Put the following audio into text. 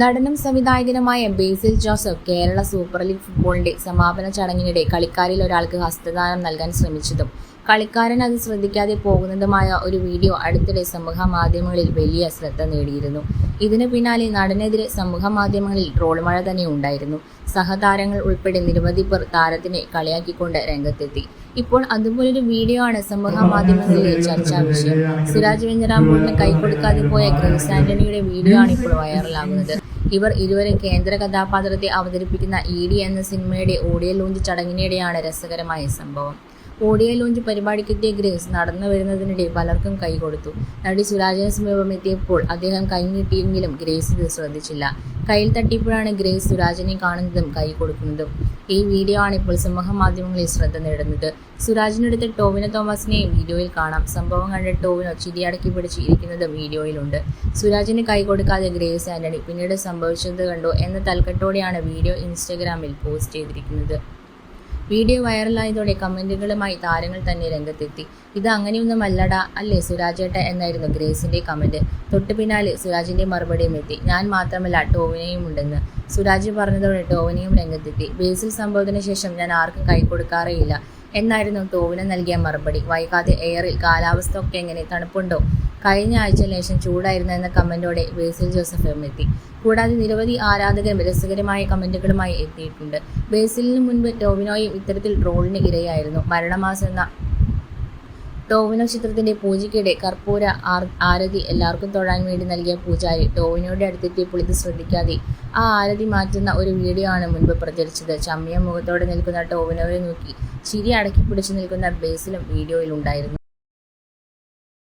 നടനും സംവിധായകനുമായ Basil Joseph Kerala super league ഫുട്ബോളിന്റെ സമാപന ചടങ്ങിനിടെ കളിക്കാരിൽ ഒരാൾക്ക് ഹസ്തദാനം നൽകാൻ ശ്രമിച്ചതും കളിക്കാരൻ അത് ശ്രദ്ധിക്കാതെ പോകുന്നതുമായ ഒരു വീഡിയോ അടുത്തിടെ സമൂഹ മാധ്യമങ്ങളിൽ വലിയ ശ്രദ്ധ നേടിയിരുന്നു. ഇതിനു പിന്നാലെ നടനെതിരെ സമൂഹ മാധ്യമങ്ങളിൽ ട്രോൾ മഴ തന്നെ ഉണ്ടായിരുന്നു. സഹതാരങ്ങൾ ഉൾപ്പെടെ നിരവധി പേർ താരത്തിനെ കളിയാക്കിക്കൊണ്ട് രംഗത്തെത്തി. ഇപ്പോൾ അതുപോലൊരു വീഡിയോ ആണ് സമൂഹ മാധ്യമങ്ങളിലെ ചർച്ചാ വിഷയം. സുരാജ് വെഞ്ഞറാമ്പൂളിന് കൈകൊടുക്കാതെ പോയ ക്രിസ് ആന്റണിയുടെ വീഡിയോ ആണ് ഇപ്പോൾ വൈറലാകുന്നത്. ഇവർ ഇരുവരും കേന്ദ്ര കഥാപാത്രത്തെ അവതരിപ്പിക്കുന്ന ഇ ഡി എന്ന സിനിമയുടെ ഓഡിയോ ലോഞ്ച് ചടങ്ങിനിടെയാണ് രസകരമായ സംഭവം. ഓഡിയോ ലോഞ്ച് പരിപാടിക്കെത്തിയ ഗ്രേസ് നടന്നു വരുന്നതിനിടെ പലർക്കും കൈ കൊടുത്തു. നടി സുരാജിന് സമീപം എത്തിയപ്പോൾ അദ്ദേഹം കൈ നീട്ടിയെങ്കിലും ഗ്രേസ് ഇത് ശ്രദ്ധിച്ചില്ല. കയ്യിൽ തട്ടിയപ്പോഴാണ് ഗ്രേസ് സുരാജിനെ കാണുന്നതും കൈ കൊടുക്കുന്നതും. ഈ വീഡിയോ ആണ് ഇപ്പോൾ സമൂഹ മാധ്യമങ്ങളിൽ ശ്രദ്ധ നേടുന്നത്. സുരാജിനടുത്ത് ടോവിനോ തോമസിനെയും വീഡിയോയിൽ കാണാം. സംഭവം കണ്ട് ടോവിനോ ചിരിയടക്കി പിടിച്ച് ഇരിക്കുന്നതും വീഡിയോയിലുണ്ട്. സുരാജിന് കൈ കൊടുക്കാതെ ഗ്രേസ് ആന്റണി പിന്നീട് സംഭവിച്ചത് കണ്ടു എന്ന തൽക്കെട്ടോടെയാണ് വീഡിയോ ഇൻസ്റ്റഗ്രാമിൽ പോസ്റ്റ് ചെയ്തിരിക്കുന്നത്. വീഡിയോ വൈറലായതോടെ കമന്റുകളുമായി താരങ്ങൾ തന്നെ രംഗത്തെത്തി. ഇത് അങ്ങനെയൊന്നും അല്ലടാ അല്ലേ സുരാജേട്ട എന്നായിരുന്നു ഗ്രേസിന്റെ കമന്റ്. തൊട്ടു പിന്നാലെ സുരാജിന്റെ മറുപടിയും എത്തി. ഞാൻ മാത്രമല്ല ടോവിനെയും ഉണ്ടെന്ന്. സുരാജ് പറഞ്ഞതോടെ ടോവിനെയും രംഗത്തെത്തി. ബേസിൽ സംഭവത്തിന് ശേഷം ഞാൻ ആർക്കും കൈ കൊടുക്കാറേയില്ല. എന്നായിരുന്നു ടോവിന് നൽകിയ മറുപടി. വൈകാതെ എയറിൽ കാലാവസ്ഥ ഒക്കെ എങ്ങനെ? തണുപ്പുണ്ടോ? കഴിഞ്ഞ ആഴ്ച ലേശം ചൂടായിരുന്നു എന്ന കമന്റോടെ ബേസിൽ ജോസഫ് എം എത്തി. കൂടാതെ നിരവധി ആരാധകരും രസകരമായ കമന്റുകളുമായി എത്തിയിട്ടുണ്ട്. ബേസിലിന് മുൻപ് ടോവിനോയും ഇത്തരത്തിൽ ട്രോളിന് ഇരയായിരുന്നു. മരണമാസം എന്ന ടോവിനോ ചിത്രത്തിന്റെ പൂജയ്ക്കിടെ കർപ്പൂര ആരതി എല്ലാവർക്കും തൊഴാൻ വേണ്ടി നൽകിയ പൂജാരി ടോവിനോയുടെ അടുത്തെത്തിയപ്പോൾ ഇത് ശ്രദ്ധിക്കാതെ ആ ആരതി മാറ്റുന്ന ഒരു വീഡിയോ ആണ് മുൻപ് പ്രചരിച്ചത്. ചമ്മിയ മുഖത്തോടെ നിൽക്കുന്ന ടോവിനോയെ നോക്കി ചിരി അടക്കി പിടിച്ചു നിൽക്കുന്ന ബേസിലും വീഡിയോയിൽ ഉണ്ടായിരുന്നു.